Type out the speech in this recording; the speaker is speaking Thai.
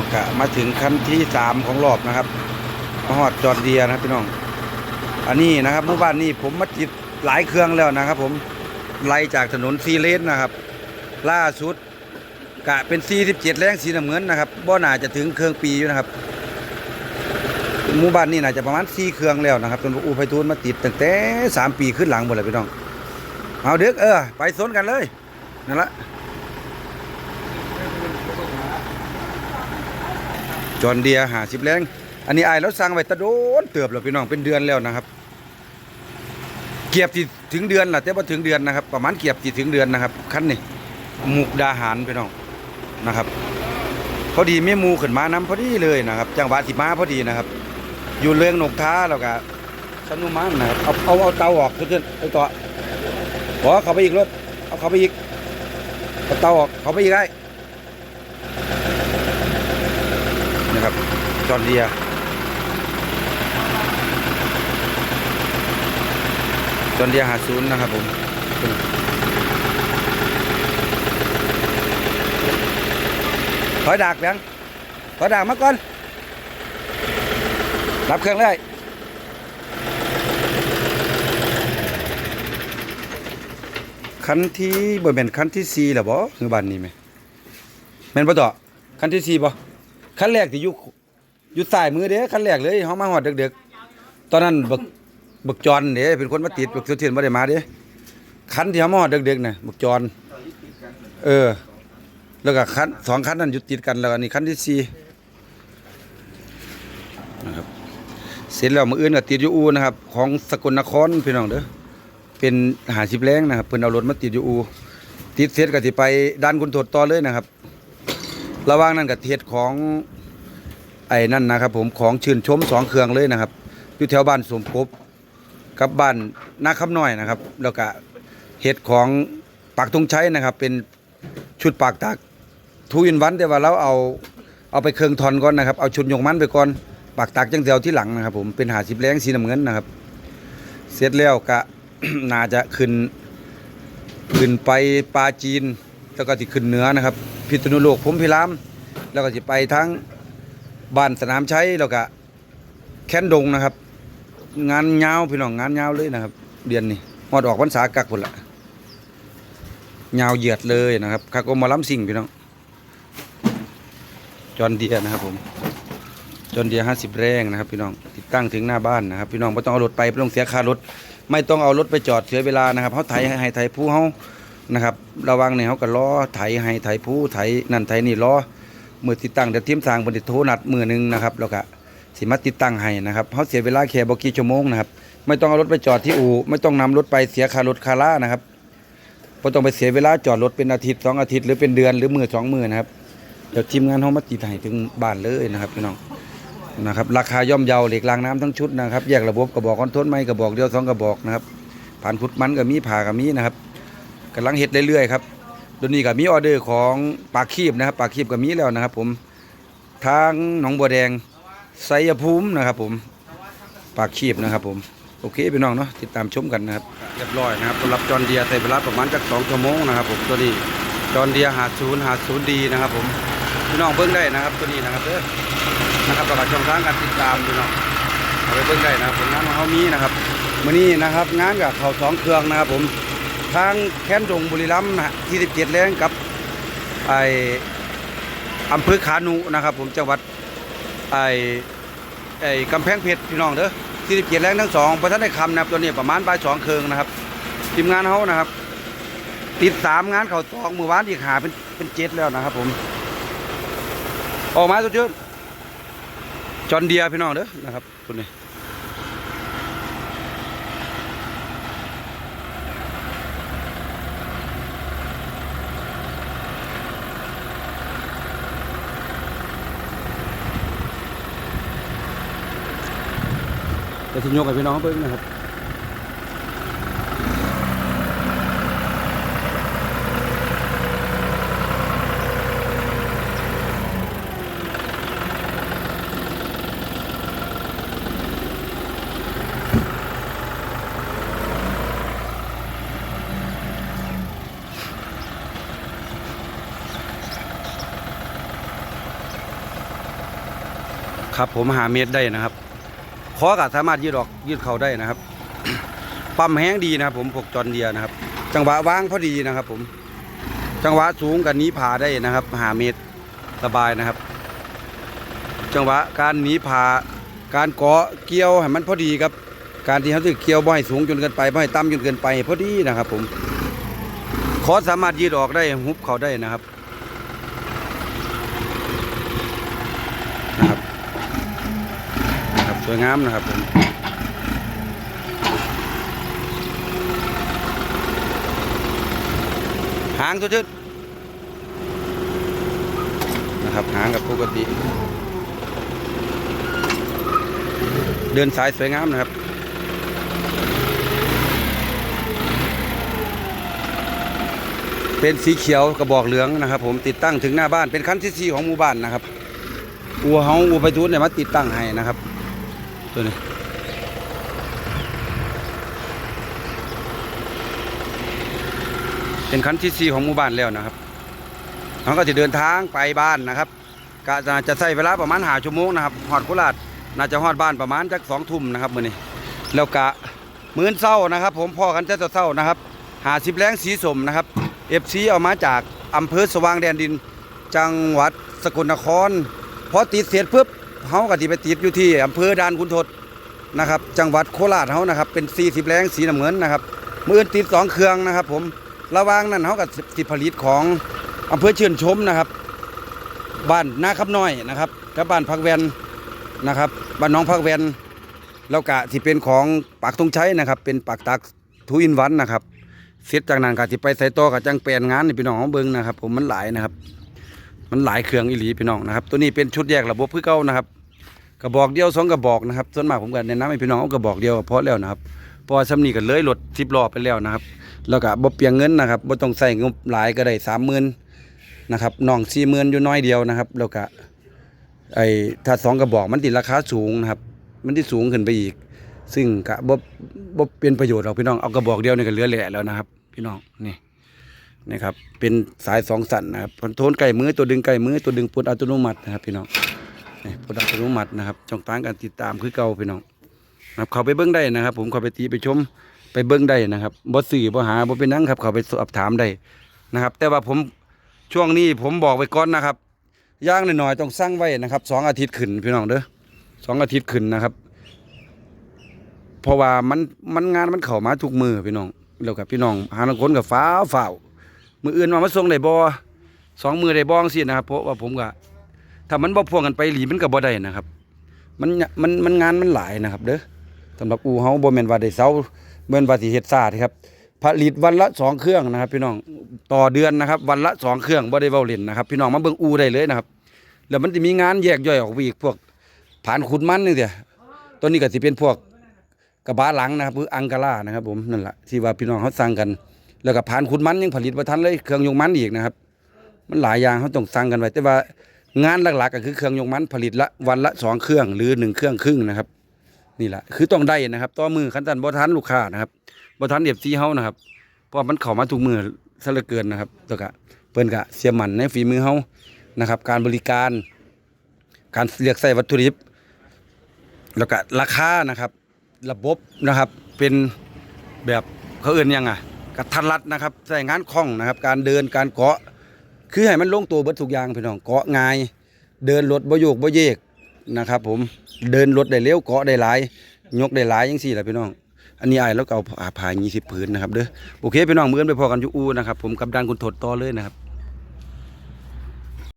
องกะมาถึงขั้นที่สามของรอบนะครับมาฮอดจอดเดียนะครับพี่น้อง อันนี้นะครับหมู่บ้านนี้ผมมาติดหลายเครื่องแล้วนะครับ ผมไล่จากถนนซีเลนนะครับ ล่าสุดกะเป็น 47 แรงสีน้ำเงินนะครับบ่น่าจะถึงเครื่องปีอยู่นะครับหมู่บ้านนี้น่าจะประมาณ4เครื่องแล้วนะครับจนอูไพฑูรย์มาติดตั้งแต่3ปีขึ้นหลังหมดเลยพี่น้อง เอาเด็กเออ ไปสนกันเลยนั่นละ จอนเดียหาสิบแรง อันนี้ไอ้แล้วสั่งไว้ตะโดนเติบแล้วพี่น้องเป็นเดือนแล้วนะครับ เกียบที่ถึงเดือนล่ะแต่ว่าถึงเดือนนะครับ ประมาณเกียบที่ถึงเดือนนะครับคันนี้มุกดาหารพี่น้องนะครับพอดีไมีหมูขึ้นมาน้ำพอดีเลยนะครับ จังหวะที่มาพอดีนะครับ อยู่เรื่องนกท้าแล้วก็สนุมันนะครับเอาเอาเอาเตาออกขึ้นไอ้ต่อขอเขาไปอีกรถเอาเขาไปอีกเอาเตาออกเขาไปอีกได้ นะครับ จอนเดียจอนเดียหาศูนย์นะครับผมถอยดักยังถอยดักมาก่อน รับเครื่องเลยคันที่บ่แม่นคันที่สี่หรอบ่คือบ้านนี้ไหมแม่นบ่ต่อคันที่สี่บ่ คันแรกที่อยู่อยู่ซ้ายมือเด้คันแรกเลยเฮามาฮอดเดึกๆตอนนั้นบักบักจอนเด้เป็นคนมาติดบักสุเทียนบ่ได้มาเด้คันที่เฮามาฮอดเดึกๆน่ะบักจอนเออ แล้วก็คันสองคันนั้นอยู่ติดกันแล้วอันนี้คันที่สี่เสร็จแล้วมืออื่นก็ติดอยู่อูนะครับ ของสกลนครพี่น้องเด้อเป็นหาสิบแรงนะครับเพิ่นเอารถมาติดอยู่อูติดเสร็จก็สิไปด้านคุณโทษต่อเลยนะครับ ระว่างนั้นก็เทศของไอ้นั่นนะครับผมของชื่นชมสองเครื่องเลยนะครับอยู่แถวบ้านสมภพกับบ้านนาคำน้อยนะครับ แล้วก็เห็ดของปากทงชัยนะครับ เป็นชุดปากตากทูอินวันแต่ว่าเราเอาเอาไปเครื่องทอนก่อนนะครับเอาชุดยกมันไปก่อนปากตักจังเดียวที่หลังนะครับ ผมเป็นหาสิบแรงสีน้ำเงินนะครับ เสร็จแล้วก็น่าจะขึ้นขึ้นไปปลาจีน แล้วก็ที่ขึ้นเหนือนะครับ พิษณุโลกผมพิราม แล้วก็จะไปทั้งบ้านสนามชัยแล้วก็แค้นดงนะครับ งานยาวพี่น้องงานยาวเลยนะครับ เดือนนี้หอดออกพรรษากักหมดละยาวเหยียดเลยนะครับคักอมมาล้ำสิ่งพี่น้องจอนเดียนะครับผมจนเดียห้าสิบแรงนะครับ พี่น้องติดตั้งถึงหน้าบ้านนะครับ พี่น้องไม่ต้องเอารถไปไม่ต้องเสียค่ารถ ไม่ต้องเอารถไปจอดเสียเวลานะครับเขาไถให้ให้ไถผู้เขา นะครับ ระวังเนี่ยเขาก็ล้อไถให้ไถผู้ไถนั่นไถนี่ล้อมือติดตั้งเดี๋ยวทีมสร้างบนติดโทนัดมือหนึ่งนะครับแล้วก็สิมาติดตั้งให้นะครับเขาเสียเวลาแค่บกี่ชั่วโมงนะครับไม่ต้องเอารถไปจอดที่อู่ไม่ต้องนำรถไปเสียค่ารถค่าล่านะครับไม่ต้องไปเสียเวลาจอดรถเป็นอาทิตย์สองอาทิตย์หรือเป็นเดือนหรือมือสองมือนะครับเดี๋ยวทีมงานเขามาติดให้ถึงบ้านเลยนะครับพี่น้องนะครับราคาย่อมเยาเหล็กรางน้ำทั้งชุดนะครับ แยกระบบกระบอกคอนโทรลไม้กระบอกเดียวสองกระบอกนะครับผ่านพุดมันก็มีผ่าก็มีนะครับ กำลังเฮ็ดเรื่อยๆครับตอนนี้ก็มีออเดอร์ของปลาคีบนะครับปลาคีบก็มีแล้วนะครับ ผมทางหนองบัวแดงไสยภูมินะครับ ผมปลาคีบนะครับ ผมโอเคพี่น้องเนาะติดตามชมกันนะครับเรียบร้อยนะครับสำหรับจอนเดียใช้เวลาประมาณจักสองชั่วโมงนะครับ ผมตัวนี้จอนเดียหาศูนย์หาศูนย์ดีนะครับ ผมพี่น้องเบิ่งได้นะครับ ตัวนี้นะครับเด้อนะครับตลอดช่องทางการติดตามพี่น้องเอาไปเบิ่งได้นะครับผลงานของเขามีนะครับมื้อนี้นะครับงานกับเขาสองเครื่องนะครับ ผม ทางแค้นดงบุรีรัมย์นะฮะที่17แรงกับไออำเภอขานุนะครับ ผมจังหวัดไอไอกำแพงเพชรพี่น้องเด้อที่17แรงทั้งสองประทันได้คำนะครับตัวนี้ประมาณบ่ายสองเคืองนะครับทีมงานเขานะครับ ติดสามงานเขาสองมือวานอีกหาเป็นเป็นเจ็ดแล้วนะครับ ผม ออกมาสุดยอดจอนเดียพี่น้องเด้อนะครับคุณนี่ สิโยกกับพี่น้องเบิ้งนะครับครับผมหาเม็ดได้นะครับ คอก็สามารถยืดออกยืดเข่าได้นะครับ ปั๊มแห้งดีนะครับ ผมพวกจอนเดียนะครับ จังหวะว่างพอดีนะครับ ผม จังหวะสูงกันนี้ผาได้นะครับหาเมตรสบายนะครับ จังหวะการหนีผาการเกาะเกี่ยวให้มันพอดีครับ การที่เขาจะเกี่ยวบ่ให้สูงจนเกินไปบ่ให้ต่ำจนเกินไปพอดีนะครับ ผมคอสามารถยืดออกได้หุบเขาได้นะครับนะครับ วยงามนะครับผมหางตัวชึดนะครับหางกับปกติ เดินสายสวยงามนะครับเป็นสีเขียวกระบอกเหลืองนะครับ ผมติดตั้งถึงหน้าบ้านเป็นคันที่สี่ของหมู่บ้านนะครับอัวเฮาอัวไปทุนเนี่ยมาติดตั้งให้นะครับ ตัวนี้เป็นคันที่สี่ของหมู่บ้านแล้วนะครับเขาก็จะเดินทางไปบ้านนะครับกะจะใช้เวลาประมาณหาชั่วโมงนะครับหอดโคราชน่าจะหอดบ้านประมาณจักสองทุ่มนะครับมื้อนี้แล้วกะมื้อเศร้านะครับ ผมพ่อกันจะเศร้านะครับหาสิบแรงสีสมนะครับเอฟซีเอามาจากอำเภอสว่างแดนดิน จังหวัดสกลนครพอติดเสร็จปุ๊บ เฮาก็สิไปติดอยู่ที่อำเภอด่านคุณทศนะครับ จังหวัดโคราชเฮานะครับ เป็น 40 แรงสีน้ำเงินนะครับมือนติดสองเครื่องนะครับ ผมระว่างนั้นเฮาก็สิผลิตของอำเภอเชียนชมนะครับ บ้านนาคำน้อยนะครับกับบ้านพักแวนนะครับบ้านน้องพักแวนแล้วก็ที่เป็นของปากตงใช้นะครับ เป็นปากตักทูอินวันนะครับเสร็จจากนั้นก็สิไปใส่ต่อกับจังแปลนงานนี่พี่น้องของเบิงนะครับ ผมมันหลายนะครับ มันหลายเครื่องอีหลีพี่น้องนะครับ ตัวนี้เป็นชุดแยกระบบพื่อเก่านะครับกระบอกเดียวสองกระบอกนะครับส่วนมากผมก็แนะนำให้พี่น้องเอากระบอกเดียวก็พอแล้วนะครับพอสำนีกันเลยรถทิปรอบไปแล้วนะครับ แล้วก็บ่เปียงเงินนะครับบ่ต้องใส่งบหลายก็ได้สามหมื่นนะครับน้องสี่หมื่นอยู่น้อยเดียวนะครับ แล้วก็ไอ้ถ้าสองกระบอกมันติดราคาสูงนะครับ มันที่สูงขึ้นไปอีก ซึ่งก็บ่บ่เป็นประโยชน์หรอกพี่น้องเอากระบอกเดียวนี่ก็เหลือแหล่แล้วนะครับ พี่น้องนี่ นี่ครับ เป็นสายสองสันนะครับคอนโทรลไก่มือตัวดึงไก่มือตัวดึงปุ่อัตโนมัตินะครับพี่น้องนี่ปรดักต์อัตโนมัตินะครับช่องทางการติดตามคือเก่าพี่น้องนะครับเขาไปเบิ้งได้นะครับ ผมเขาไปตีไปชมไปเบิ้งได้นะครับบ่สื่อบ่หาบ่เป็นนังครับ เขาไปสอบถามได้นะครับ แต่ว่าผมช่วงนี้ผมบอกไว้ก่อนนะครับย่างหน่อยๆต้องสร้างไว้นะครับสองอาทิตย์ขึ้นพี่น้องเด้อสองอาทิตย์ขึ้นนะครับเพราะว่ามันมันงานมันเข้ามาทุกมือพี่น้องแล้วกับพี่น้องหาลังคนกับฟ้าฝ่าว มืออื่นมามาส่งได้บ่สองมือได้บ้องสินะครับเพราะว่าผมก็ถ้ามันบ่พ่วงกันไปหลีมันก็บ่ได้นะครับ มันมันมันงานมันหลายนะครับ เด้อสำหรับอูเฮาบ่แม่นว่าได้เซาบ่แม่นว่าสิเฮ็ดซาดครับผลิตวันละสองเครื่องนะครับ พี่น้องต่อเดือนนะครับ วันละสองเครื่องบ่ได้เว้าเล่นนะครับ พี่น้องมาเบิ่งอูได้เลยนะครับแล้วมันจะมีงานแยกย่อยออกไปอีกพวกผ่านขุดมันนี่เดียตัวนี้ก็สิเป็นพวกกระบะหลังนะครับคืออังการานะครับ ผมนั่นแหละที่ว่าพี่น้องเขาสั่งกัน แล้วก็ผ่านขุดมันยังผลิตบ่ทันเลยเครื่องยกมันอีกนะครับ มันหลายอย่างเขาต้องสั่งกันไว้ แต่ว่างานหลักๆก็คือเครื่องยกมันผลิตละวันละสองเครื่องหรือหนึ่งเครื่องครึ่งนะครับ นี่แหละคือต้องได้นะครับต่อมือขั้นตันบ่ทันลูกค้านะครับบ่ทันเอฟซีเฮานะครับเพราะมันเข้ามาทุกมือซะเหลือเกินนะครับแล้วก็เพิ่นก็เสียมันในฝีมือเฮานะครับ การบริการ การเลือกใส่วัตถุดิบ แล้วก็ราคานะครับ ระบบนะครับเป็นแบบเขาเอื่นยังอะ กระทันรัดนะครับใส่งานคล่องนะครับ การเดินการเกาะ คือให้มันลงตัวเบิดทุกอย่างพี่น้องเกาะง่าย เดินรถบ่โยกบ่เยกนะครับผมเดินรถได้เร็วเกาะได้หลาย ยกได้หลายยังสี่แหละพี่น้อง อันนี้อ้ายแล้วก็เอาผ้าผ่สิบผืนนะครับเด้อโอเคพี่น้องมื้อนไปพอกันอยู่อูนะครับผมกับดานคุณถดต่อเลยนะครับ